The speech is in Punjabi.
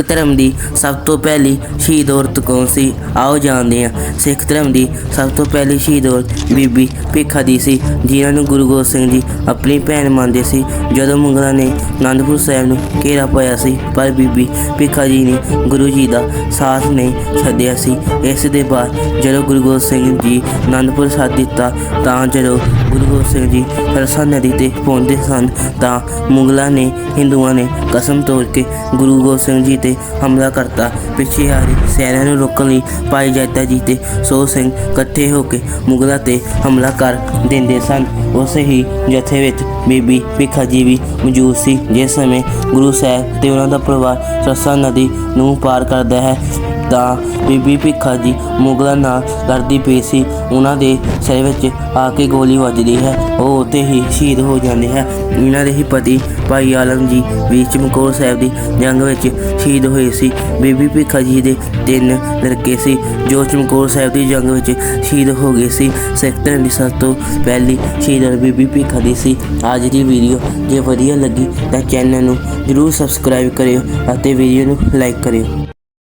ਸਿੱਖ ਧਰਮ ਦੀ ਸਭ ਤੋਂ ਪਹਿਲੀ ਸ਼ਹੀਦ ਔਰਤ ਕੌਣ ਸੀ? ਆਓ ਜਾਣਦੇ ਹਾਂ। ਸਿੱਖ ਧਰਮ ਦੀ ਸਭ ਤੋਂ ਪਹਿਲੀ ਸ਼ਹੀਦ ਔਰਤ ਬੀਬੀ ਭੀਖਾ ਦੀ ਸੀ, ਜਿਨ੍ਹਾਂ ਨੂੰ ਗੁਰੂ ਗੋਬਿੰਦ ਸਿੰਘ ਜੀ ਆਪਣੀ ਭੈਣ ਮੰਨਦੇ ਸੀ। ਜਦੋਂ ਮੁਗਲਾਂ ਨੇ ਅਨੰਦਪੁਰ ਸਾਹਿਬ ਨੂੰ ਘੇਰਾ ਪਾਇਆ ਸੀ, ਪਰ ਬੀਬੀ ਭੀਖਾ ਜੀ ਨੇ ਗੁਰੂ ਜੀ ਦਾ ਸਾਥ ਨਹੀਂ ਛੱਡਿਆ ਸੀ। ਇਸ ਦੇ ਬਾਅਦ ਜਦੋਂ ਗੁਰੂ ਗੋਬਿੰਦ ਸਿੰਘ ਜੀ ਅਨੰਦਪੁਰ ਸਾਹਿਬ ਦਿੱਤਾ, ਤਾਂ ਜਦੋਂ ਗੁਰੂ ਗੋਬਿੰਦ ਸਿੰਘ ਜੀ ਰਸਾ ਨਦੀ ਤੇ ਪਹੁੰਚਦੇ ਸਨ, ਤਾਂ ਮੁਗਲਾਂ ਨੇ, ਹਿੰਦੂਆਂ ਨੇ ਕਸਮ ਤੋੜ ਕੇ ਗੁਰੂ ਗੋਬਿੰਦ ਸਿੰਘ ਜੀ 'ਤੇ ਤੇ ਹਮਲਾ ਕਰਤਾ। ਪਿੱਛੇ ਆ ਰਹੇ ਸੈਨਾ ਨੂੰ ਰੋਕਣ ਲਈ ਭਾਈ ਜੈਤਾ ਜੀ ਤੇ ਸੋ ਸਿੰਘ ਇਕੱਠੇ ਹੋ ਕੇ ਮੁਗਲਾਂ ਤੇ ਹਮਲਾ ਕਰ ਦਿੰਦੇ ਸਨ। ਉਸੇ ਹੀ ਜਥੇ ਵਿੱਚ ਬੀਬੀ ਭੀਖਾ ਜੀ ਵੀ ਮੌਜੂਦ ਸੀ। ਜਿਸ ਸਮੇਂ ਗੁਰੂ ਸਾਹਿਬ ਤੇ ਉਹਨਾਂ ਦਾ ਪਰਿਵਾਰ ਸਰਸਾ ਨਦੀ ਨੂੰ ਪਾਰ ਕਰਦਾ ਹੈ। ਤਾਂ ਬੀਬੀ ਭਿੱਖਾ ਜੀ ਮੁਗਲਾਂ ਨਾਲ ਲੜਦੀ ਪਈ ਸੀ। ਉਹਨਾਂ ਦੇ ਸਿਰ ਵਿੱਚ ਆ ਕੇ ਗੋਲੀ ਵੱਜਦੀ ਹੈ। ਉਹ ਉੱਥੇ ਹੀ ਸ਼ਹੀਦ ਹੋ ਜਾਂਦੇ ਹੈ। ਇਹਨਾਂ ਦੇ ਹੀ ਪਤੀ ਭਾਈ ਆਲਮ ਜੀ ਵੀ ਚਮਕੌਰ ਸਾਹਿਬ ਦੀ ਜੰਗ ਵਿੱਚ ਸ਼ਹੀਦ ਹੋਏ ਸੀ। ਬੀਬੀ ਭਿੱਖਾ ਜੀ ਦੇ ਤਿੰਨ ਲੜਕੇ ਸੀ, ਜੋ ਚਮਕੌਰ ਸਾਹਿਬ ਦੀ ਜੰਗ ਵਿੱਚ ਸ਼ਹੀਦ ਹੋ ਗਏ ਸੀ। ਸਿੱਖ ਧਰਮ ਦੀ ਸਭ ਤੋਂ ਪਹਿਲੀ ਸ਼ਹੀਦ ਬੀਬੀ ਭਿੱਖਾ ਦੀ ਸੀ। ਅੱਜ ਦੀ ਵੀਡੀਓ ਜੇ ਵਧੀਆ ਲੱਗੀ ਤਾਂ ਚੈਨਲ ਨੂੰ ਜਰੂਰ ਸਬਸਕ੍ਰਾਈਬ ਕਰਿਓ ਅਤੇ ਵੀਡੀਓ ਨੂੰ ਲਾਈਕ ਕਰਿਓ।